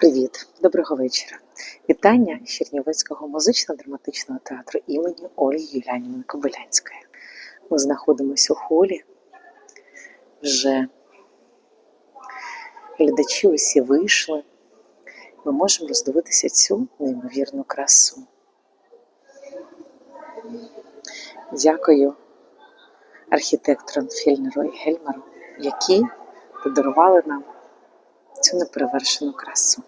Привіт, доброго вечора. Вітання з Чернівецького музично-драматичного театру імені Ольги Юлянівни Кобилянської. Ми знаходимося у холі. Вже глядачі усі вийшли. Ми можемо роздивитися цю неймовірну красу. Дякую архітекторам Фільнеру і Гельмеру, які подарували нам цю неперевершену красу.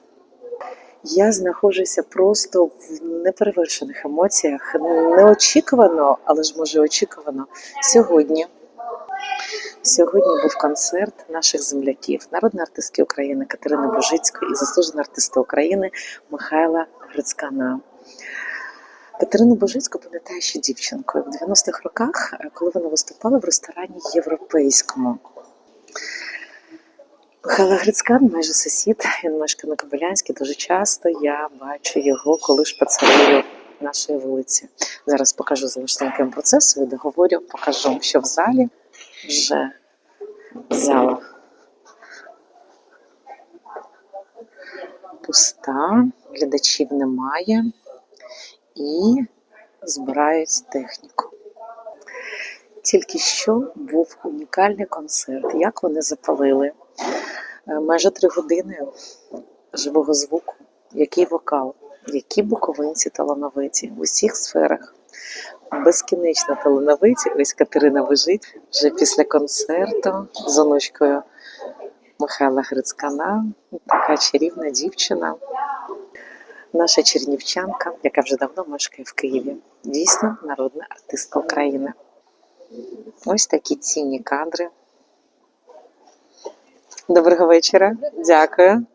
Я знаходжуся просто в неперевершених емоціях. Неочікувано, але ж може очікувано. Сьогодні. Сьогодні був концерт наших земляків, народної артистки України Катерини Божицької і заслуженого артиста України Михайла Грицькана. Катерину Божицьку пам'ятаю ще дівчинкою в 90-х роках, е, коли вона виступала в ресторані європейському. Михайло Грицькан, майже сусід, він мешкає на Кобилянській. Дуже часто я бачу його, коли шпацерую нашої вулиці. Зараз покажу залишненьким процесу, договорю, покажу, що в залі вже зала пуста, глядачів немає і збирають техніку. Тільки що був унікальний концерт. Як вони запалили майже три години живого звуку, який вокал, які буковинці талановиті в усіх сферах. Безкінечно талановиті. Ось Катерина Вижить вже після концерту з онучкою Михайла Грицькана. Така чарівна дівчина, наша чернівчанка, яка вже давно мешкає в Києві. Дійсно народна артистка України. Ось такі цінні кадри. Доброго вечора. Дякую.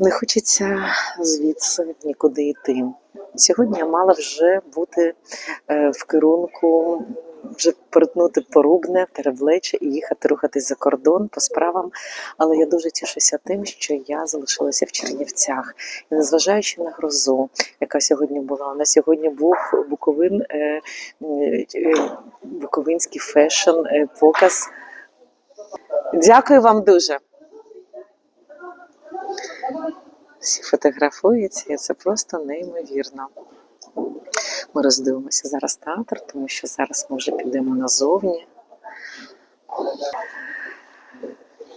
Не хочеться звідси нікуди йти. Сьогодні я мала вже бути е, в керунку, вже перетнути порубне, перевлече і їхати рухатись за кордон по справам. Але я дуже тішуся тим, що я залишилася в Чернівцях. І незважаючи на грозу, яка сьогодні була, на сьогодні був Буковин, е, е, Буковинський фешн, показ. Дякую вам дуже. Всі фотографуються, і це просто неймовірно. Ми роздивимося зараз театр, тому що зараз ми вже підемо назовні.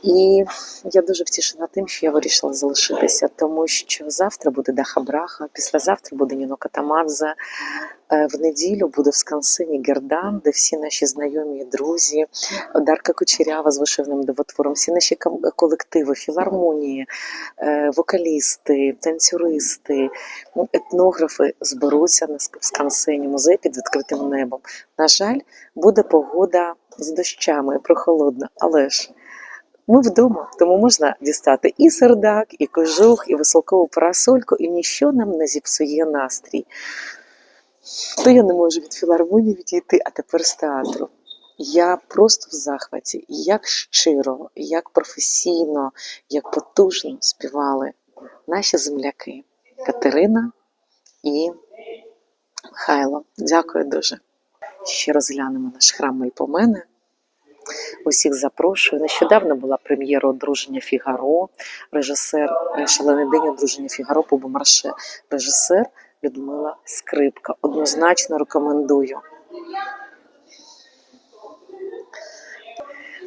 І я дуже втішена тим, що я вирішила залишитися, тому що завтра буде Даха Браха, післязавтра буде Ніно Катамадзе, е, в неділю буде в Скансині Гердан, де всі наші знайомі друзі, Дарка Кучерява з вишивним дивотвором, всі наші колективи, філармонії, е, вокалісти, танцюристи, ну, етнографи зберуться на Ск- Скансині, музей під відкритим небом. На жаль, буде погода з дощами, прохолодна, але ж. Ми вдома, тому можна дістати і сердак, і кожух, і веселкову парасольку, і ніщо нам не зіпсує настрій. То я не можу від філармонії відійти, а тепер з театру. Я просто в захваті, як щиро, як професійно, як потужно співали наші земляки Катерина і Михайло. Дякую дуже. Ще розглянемо наш храм Мельпомени. Усіх запрошую. Нещодавно була прем'єра одруження Фігаро, режисер е, Шалений день одруження Фігаро по Бомарше, режисер Людмила Скрипка. Однозначно рекомендую.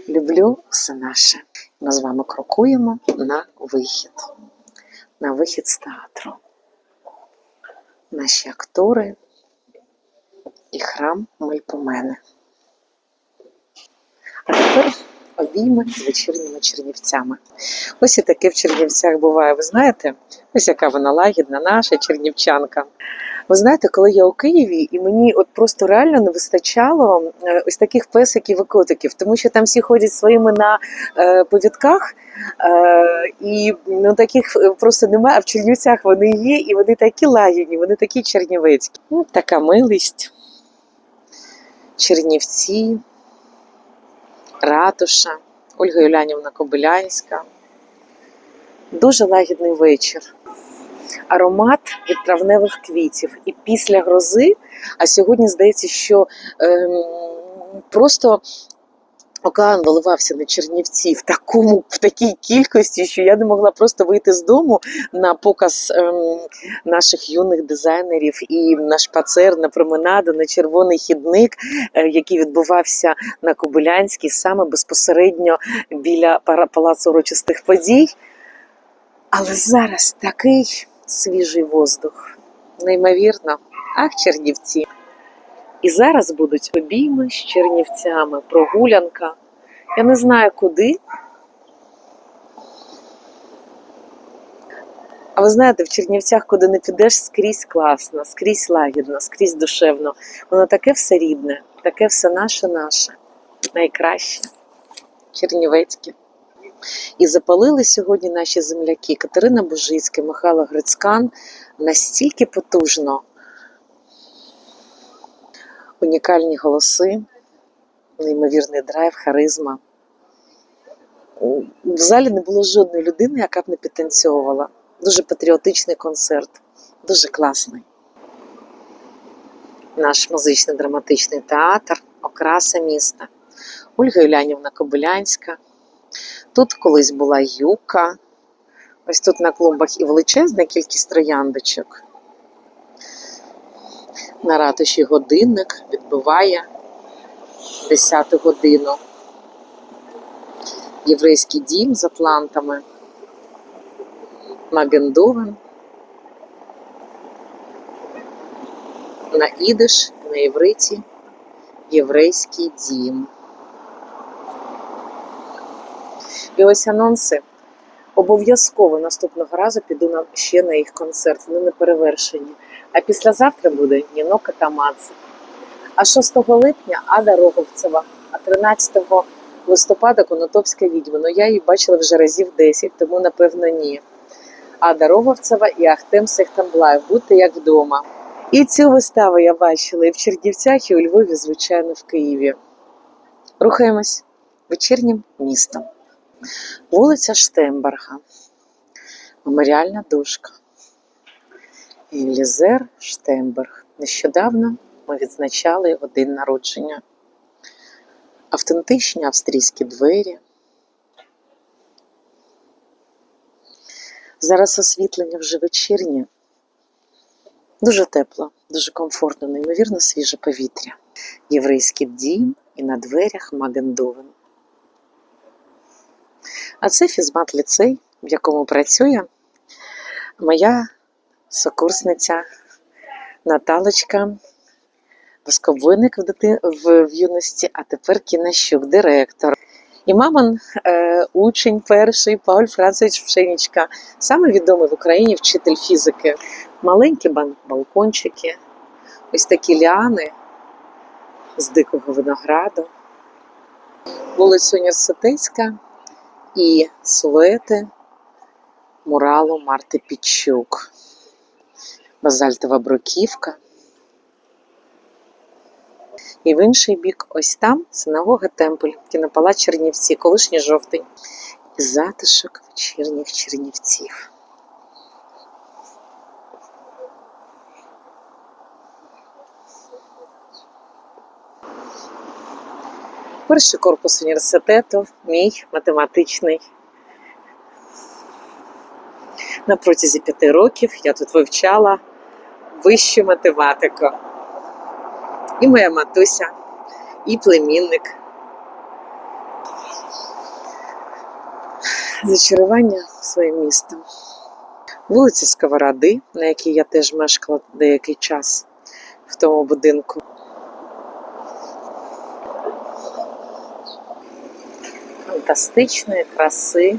Люблю все наше. Ми з вами крокуємо на вихід. На вихід з театру. Наші актори і храм Мельпомени. Тепер обійми з вечірніми чернівцями. Ось і таке в Чернівцях буває. Ви знаєте, ось яка вона лагідна, наша чернівчанка. Ви знаєте, коли я у Києві, і мені от просто реально не вистачало е, ось таких песиків і котиків, тому що там всі ходять своїми на е, повідках, е, і ну, таких е, просто немає. А в Чернівцях вони є, і вони такі лагідні, вони такі чернівецькі. Ну, така милість. Чернівці, ратуша, Ольга Юлянівна Кобилянська. Дуже лагідний вечір. Аромат від травневих квітів. І після грози, а сьогодні здається, що е, просто океан виливався на Чернівці в такому в такій кількості, що я не могла просто вийти з дому на показ ем, наших юних дизайнерів і на шпацер, на променаду, на червоний хідник, е, який відбувався на Кобилянській, саме безпосередньо біля палацу урочистих подій. Але зараз такий свіжий воздух. Неймовірно. Ах, Чернівці. І зараз будуть обійми з чернівцями, прогулянка. Я не знаю куди. А ви знаєте, в Чернівцях, куди не підеш, скрізь класно, скрізь лагідно, скрізь душевно. Воно таке все рідне, таке все наше-наше. Найкраще. Чернівецьке. І запалили сьогодні наші земляки Катерина Бужицька, Михайло Грицькан настільки потужно. Унікальні голоси, неймовірний драйв, харизма. В залі не було жодної людини, яка б не підтанцьовувала. Дуже патріотичний концерт, дуже класний. Наш музичний драматичний театр, окраса міста, Ольга Юлянівна Кобилянська. Тут колись була юка. Ось тут на клумбах і величезна кількість трояндочок. На ратуші годинник відбиває 10 годину. Єврейський дім з атлантами. Магендовен. На ідиш, на євриті. Єврейський дім. І ось анонси. Обов'язково наступного разу піду на ще на їх концерт. Вони не перевершені. А післязавтра буде Ніно Катамадзе. А 6 липня Ада Роговцева, а 13 листопада Конотопська відьма. Ну я її бачила вже разів 10, тому напевно ні. Ада Роговцева і Ахтем Сехтамблаєв. Будьте як вдома. І цю виставу я бачила і в Чернівцях, і у Львові, звичайно, в Києві. Рухаємось вечірнім містом. Вулиця Штемберга, меморіальна дошка. Елізер Штемберг. Нещодавно ми відзначали день народження. Автентичні австрійські двері. Зараз освітлення вже вечірнє. Дуже тепло, дуже комфортно, неймовірно свіже повітря. Єврейський дім і на дверях Магендовен. А це фізмат ліцей, в якому працює моя сокурсниця Наталочка, восковойник в, дити... в, в юності, а тепер Кінащук, директор. І мамин е, учень перший Пауль Францович Пшенічка, саме відомий в Україні вчитель фізики. Маленькі балкончики, ось такі ліани з дикого винограду, вулиця Університетська і силуети муралу Марти Пічук. Базальтова бруківка. І в інший бік, ось там синагога Темпель, кінопалац Чернівці, колишній жовтий. І затишок вечірніх Чернівців. Перший корпус університету, мій математичний. На протязі п'яти років я тут вивчала вищу математику. І моя матуся, і племінник. Зачарування своїм містом. Вулиця Сковороди, на якій я теж мешкала деякий час в тому будинку. Фантастичної краси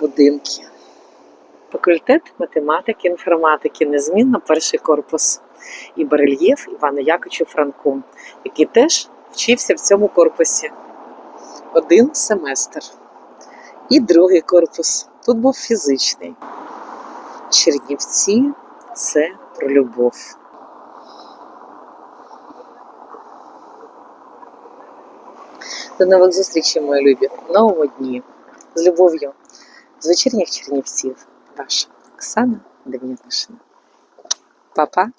будинки. Факультет математики, інформатики, незмінно перший корпус. І барельєф Івана Яковича Франку, який теж вчився в цьому корпусі. Один семестр. І другий корпус. Тут був фізичний. Чернівці це про любов. До нових зустрічей, мої любі, в новому дні. З любов'ю, з вечірніх Чернівців. Ваша Оксана Дев'ятишина. Па-па!